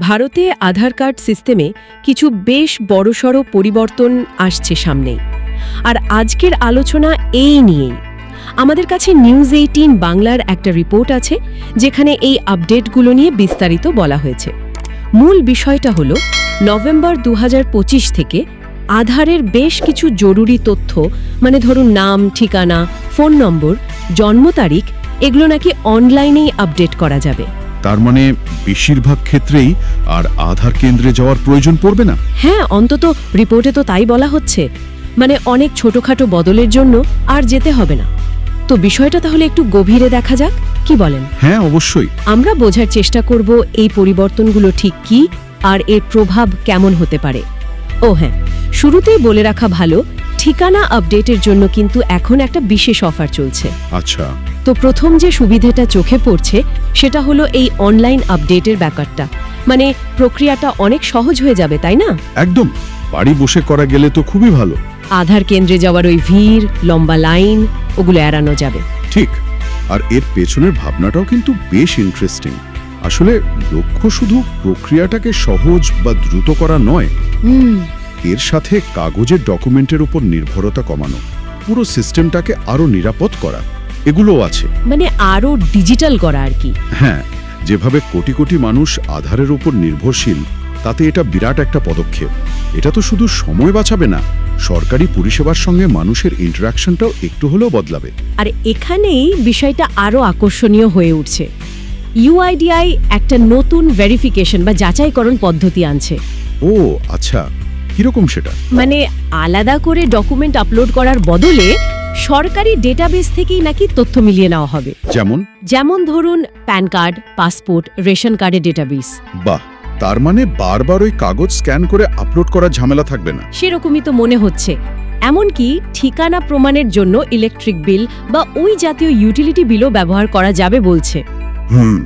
ভারতে আধার কার্ড সিস্টেমে কিছু বেশ বড়সড় পরিবর্তন আসছে সামনেই। আর আজকের আলোচনা এই নিয়েই। আমাদের কাছে নিউজ এইটিন বাংলার একটা রিপোর্ট আছে, যেখানে এই আপডেটগুলো নিয়ে বিস্তারিত বলা হয়েছে। মূল বিষয়টা হলো, নভেম্বর দু হাজার পঁচিশ থেকে আধারের বেশ কিছু জরুরি তথ্য মানে ধরুন নাম, ঠিকানা, ফোন নম্বর, জন্ম তারিখ, এগুলো নাকি অনলাইনেই আপডেট করা যাবে। তার মানে বেশিরভাগ ক্ষেত্রেই আর আধার কেন্দ্রে যাওয়ার প্রয়োজন পড়বে না? হ্যাঁ অন্তত রিপোর্টে তো তাই বলা হচ্ছে। মানে অনেক ছোটখাটো বদলের জন্য আর যেতে হবে না। তো বিষয়টা তাহলে একটু গভীরে দেখা যাক কি বলেন? হ্যাঁ অবশ্যই। আমরা বোঝার চেষ্টা করব এই পরিবর্তনগুলো ঠিক কি আর এর প্রভাব কেমন হতে পারে। ও হ্যাঁ শুরুতেই বলে রাখা ভালো ঠিকানা আপডেটের জন্য কিন্তু এখন একটা বিশেষ অফার চলছে। আচ্ছা। তো প্রথম যে সুবিধাটা চোখে পড়ছে সেটা হলো এই অনলাইন আপডেটের ব্যাপারটা। মানে প্রক্রিয়াটা অনেক সহজ হয়ে যাবে তাই না? একদম। বাড়ি বসে করা গেলে তো খুবই ভালো। আধার কেন্দ্রে যাওয়ার ওই ভিড় লম্বা লাইন ওগুলো এড়ানো যাবে। ঠিক। আর এর পেছনের ভাবনাটাও কিন্তু বেশ ইন্টারেস্টিং আসলে লক্ষ্য শুধু প্রক্রিয়াটাকে সহজ বা দ্রুত করা নয়। হুম। এর সাথে কাগজের ডকুমেন্টের উপর নির্ভরতা কমানো। পুরো সিস্টেমটাকে আরও নিরাপদ করা। এগুলোও আছে। মানে আরও ডিজিটাল করা আর কি। হ্যাঁ যেভাবে কোটি কোটি মানুষ আধারের উপর নির্ভরশীল তাতে এটা বিরাট একটা পদক্ষেপ। এটা তো শুধু সময় বাঁচাবে না সরকারি পরিষেবার সঙ্গে মানুষের ইন্টারাকশনটাও একটু হলেও বদলাবে। আর এখানেই বিষয়টা আরও আকর্ষণীয় হয়ে উঠছে। ইউআইডিআই একটা নতুন ভেরিফিকেশন বা যাচাইকরণ পদ্ধতি আনছে। ও আচ্ছা। কীরকম সেটা? মানে আলাদা করে ডকুমেন্ট আপলোড করার বদলে সরকারি ডেটাবেস থেকেই নাকি তথ্য মিলিয়ে নেওয়া হবে। যেমন? যেমন ধরুন প্যান কার্ড পাসপোর্ট রেশন কার্ডের ডেটাবেস বাহ তার মানে বারবার ওই কাগজ স্ক্যান করে আপলোড করার ঝামেলা থাকবে না। সেরকমই তো মনে হচ্ছে। এমনকি ঠিকানা প্রমাণের জন্য ইলেকট্রিক বিল বা ওই জাতীয় ইউটিলিটি বিলও ব্যবহার করা যাবে বলছে। হুম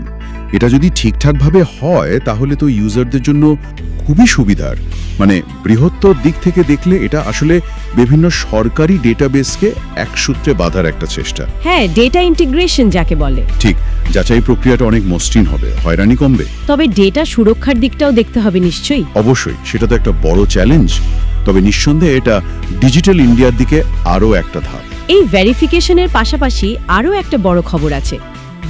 এটা যদি ঠিকঠাকভাবে হয় তাহলে তো ইউজারদের জন্য খুবই সুবিধার। মানে বৃহত্তর দিক থেকে দেখলে এটা আসলে বিভিন্ন সরকারি ডেটাবেসকে এক সূত্রে বাঁধার একটা চেষ্টা। হ্যাঁ ডেটা ইন্টিগ্রেশন যাকে বলে। ঠিক যাচাই প্রক্রিয়াটা অনেক মসৃণ হবে হয়রানি কমবে। তবে ডেটা সুরক্ষার দিকটাও দেখতে হবে নিশ্চয়ই। অবশ্যই সেটা তো একটা বড় চ্যালেঞ্জ তবে নিঃসন্দেহে এটা ডিজিটাল ইন্ডিয়ার দিকে আরও একটা ধাপ। এই ভেরিফিকেশনের পাশাপাশি আরও একটা বড় খবর আছে।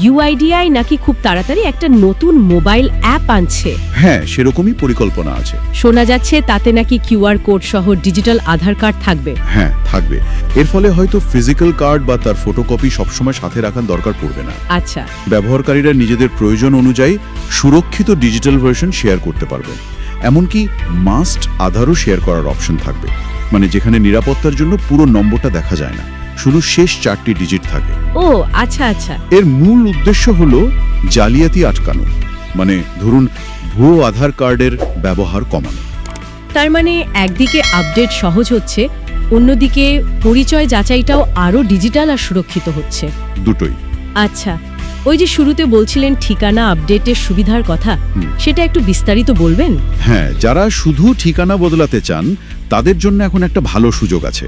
ইউআইডিআই নাকি খুব তাড়াতাড়ি একটা নতুন মোবাইল অ্যাপ আনছে। হ্যাঁ সেরকমই পরিকল্পনা আছে। শোনা যাচ্ছে তাতে নাকি কিউআর কোড সহ ডিজিটাল আধার কার্ড থাকবে। হ্যাঁ থাকবে। এর ফলে হয়তো ফিজিক্যাল কার্ড বা তার ফটোকপি সবসময় সাথে রাখার দরকার পড়বে না। আচ্ছা। ব্যবহারকারীরা নিজেদের প্রয়োজন অনুযায়ী সুরক্ষিত ডিজিটাল ভার্সন শেয়ার করতে পারবেন। এমনকি মাস্ট আধারও শেয়ার করার অপশন থাকবে। মানে যেখানে নিরাপত্তার জন্য পুরো নম্বরটা দেখা যায় না। শুধু শেষ চারটি ডিজিট থাকে। ও আচ্ছা আচ্ছা। এর মূল উদ্দেশ্য হলো জালিয়াতি আটকানো মানে ধরুন ভুয়ো আধার কার্ডের ব্যবহার কমানো। তার মানে একদিকে আপডেট সহজ হচ্ছে অন্যদিকে পরিচয় যাচাইটাও আরও ডিজিটাল আর সুরক্ষিত হচ্ছে। দুটোই। আচ্ছা ওই যে শুরুতে বলছিলেন ঠিকানা আপডেটের সুবিধার কথা সেটা একটু বিস্তারিত বলবেন? হ্যাঁ যারা শুধু ঠিকানা বদলাতে চান তাদের জন্য এখন একটা ভালো সুযোগ আছে।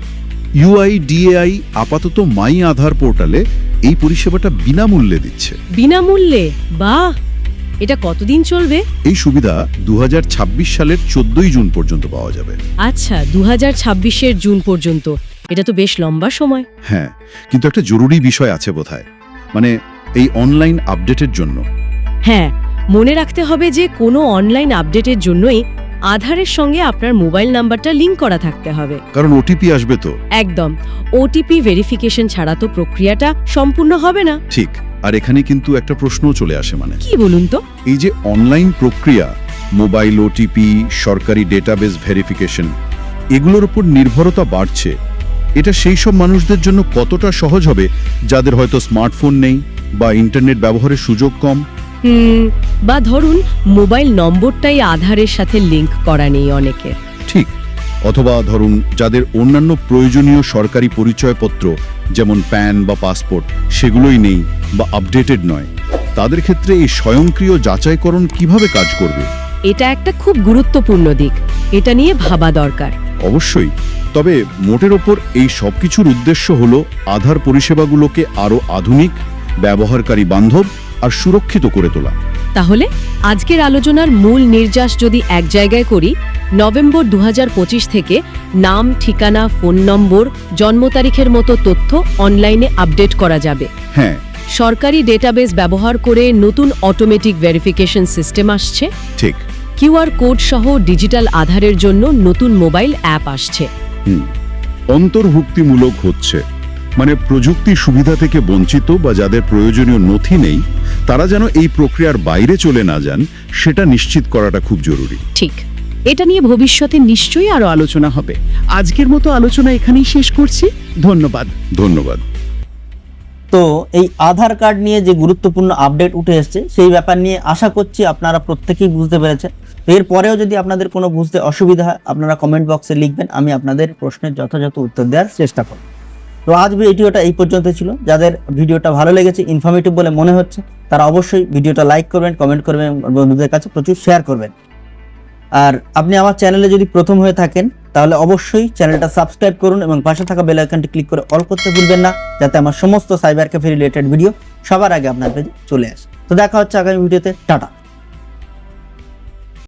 ইউআইডিএআই আপাতত মাই আধার পোর্টালে এই পরিষেবাটা বিনামূল্যে দিচ্ছে। বিনামূল্যে? বাহ! এটা কতদিন চলবে? এই সুবিধা দু সালের চোদ্দই জুন পর্যন্ত পাওয়া যাবে। আচ্ছা দু হাজার জুন পর্যন্ত। এটা তো বেশ লম্বা সময়। হ্যাঁ কিন্তু একটা জরুরি বিষয় আছে বোধহয়। মানে এই অনলাইন আপডেটের জন্য। হ্যাঁ মনে রাখতে হবে যে কোনো অনলাইন আপডেটের জন্যই আধারের সঙ্গে আপনার মোবাইল নাম্বারটা লিংক করা থাকতে হবে। কারণ ওটিপি আসবে তো। একদম। ওটিপি ভেরিফিকেশন ছাড়া তো প্রক্রিয়াটা সম্পূর্ণ হবে না। ঠিক। আর এখানে কিন্তু একটা প্রশ্নও চলে আসে মানে। কি বলুন তো? এই যে অনলাইন প্রক্রিয়া মোবাইল ওটিপি সরকারি ডেটাবেস ভেরিফিকেশন এগুলোর উপর নির্ভরতা বাড়ছে। এটা সেই সব মানুষদের জন্য কতটা সহজ হবে যাদের হয়তো স্মার্টফোন নেই বা ইন্টারনেট ব্যবহারের সুযোগ কম? হুম। বা ধরুন মোবাইল নম্বরটাই আধারের সাথে লিংক করা নেই অনেকের। ঠিক অথবা ধরুন যাদের অন্যান্য প্রয়োজনীয় সরকারি পরিচয়পত্র যেমন প্যান বা পাসপোর্ট সেগুলোই নেই বা আপডেটেড নয়। তাদের ক্ষেত্রে এই স্বয়ংক্রিয় যাচাইকরণ কীভাবে কাজ করবে? এটা একটা খুব গুরুত্বপূর্ণ দিক। এটা নিয়ে ভাবা দরকার। অবশ্যই। তবে মোটের ওপর এই সবকিছুর উদ্দেশ্য হল আধার পরিষেবাগুলোকে আরও আধুনিক ব্যবহারকারী বান্ধব আর সুরক্ষিত করে তোলা। তাহলে আজকের আলোচনার মূল নির্যাস যদি এক জায়গায় করি নভেম্বর দু হাজার পঁচিশ থেকে নাম ঠিকানা ফোন নম্বর জন্ম তারিখের মতো তথ্য অনলাইনে আপডেট করা যাবে। হ্যাঁ। সরকারি ডেটাবেস ব্যবহার করে নতুন অটোমেটিক ভেরিফিকেশন সিস্টেম আসছে। ঠিক। কিউআর কোড সহ ডিজিটাল আধারের জন্য নতুন মোবাইল অ্যাপ আসছে। অন্তর্ভুক্তিমূলক হচ্ছে। মানে প্রযুক্তি সুবিধা থেকে বঞ্চিত বা যাদের প্রয়োজনীয় নথি নেই তারা যেন এই প্রক্রিয়ার বাইরে চলে না যান সেটা নিশ্চিত করাটা খুব জরুরি। ঠিক। এটা নিয়ে ভবিষ্যতে নিশ্চয়ই আরও আলোচনা হবে। আজকের মতো আলোচনা এখানেই শেষ করছি। ধন্যবাদ। ধন্যবাদ। তো এই আধার কার্ড নিয়ে যে গুরুত্বপূর্ণ আপডেট উঠে এসেছে সেই ব্যাপার নিয়ে আশা করছি আপনারা প্রত্যেকেই বুঝতে পেরেছেন। এরপরেও যদি আপনাদের কোনো বুঝতে অসুবিধা হয় আপনারা কমেন্ট বক্সে লিখবেন আমি আপনাদের প্রশ্নের যথাযথ উত্তর দেওয়ার চেষ্টা করব। তো আজ ভিডিওটা এই পর্যন্ত ছিল। যাদের ভিডিওটা ভালো লেগেছে ইনফরমেটিভ বলে মনে হচ্ছে, তারা অবশ্যই ভিডিওটা লাইক করবেন কমেন্ট করবেন বন্ধুদের কাছে প্রচুর শেয়ার করবেন। আর আপনি আমার চ্যানেলে যদি প্রথম হয়ে থাকেন, তাহলে অবশ্যই চ্যানেলটা সাবস্ক্রাইব করুন এবং পাশে থাকা বেল আইকনটি ক্লিক করে অল করতে ভুলবেন না, যাতে আমার সমস্ত সাইবার ক্যাফে রিলেটেড ভিডিও সবার আগে আপনার পেজে চলে আসে। তো দেখা হচ্ছে আগামী ভিডিওতে টাটা।